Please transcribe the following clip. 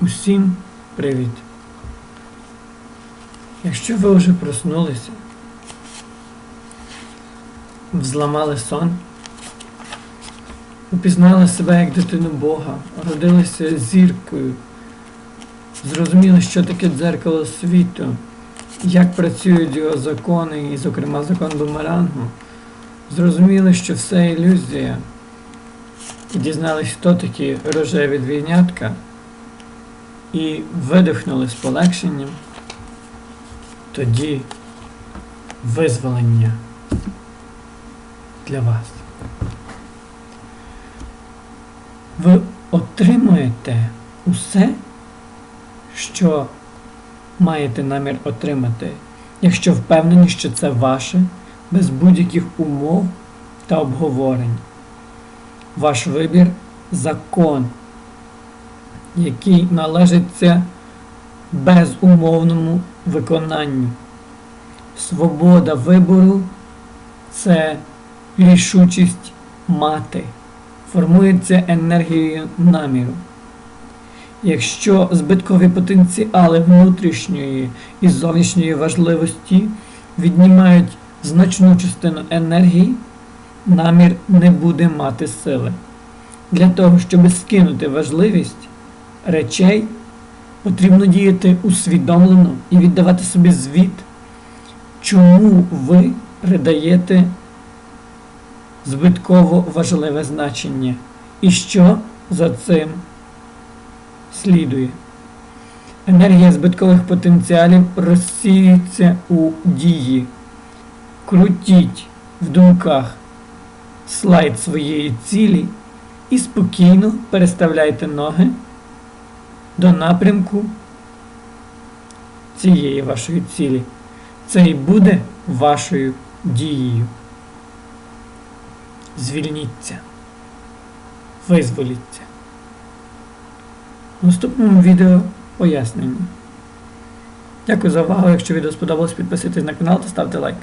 Усім привіт! Якщо ви вже проснулися, взламали сон, упізнали себе як дитину Бога, родилися зіркою, зрозуміли, що таке дзеркало світу, як працюють його закони, і, зокрема, закон бумерангу, зрозуміли, що все ілюзія, і дізнались, хто такі рожеві двійнятка, і видихнули з полегшенням, тоді визволення для вас. Ви отримуєте усе, що маєте намір отримати, якщо впевнені, що це ваше, без будь-яких умов та обговорень. Ваш вибір закон, який належиться безумовному виконанню. Свобода вибору це рішучість мати, формується енергією наміру. Якщо збиткові потенціали внутрішньої і зовнішньої важливості віднімають значну частину енергії, намір не буде мати сили. Для того, щоб скинути важливість речей, потрібно діяти усвідомлено і віддавати собі звіт, чому ви придаєте збитково важливе значення і що за цим слідує. Енергія збиткових потенціалів розсіюється у дії. Крутіть в думках слайд своєї цілі і спокійно переставляйте ноги до напрямку цієї вашої цілі. Це і буде вашою дією. Звільніться. Визволіться. В наступному відео пояснення. Дякую за увагу. Якщо відео сподобалось, підписуйтесь на канал та ставте лайк.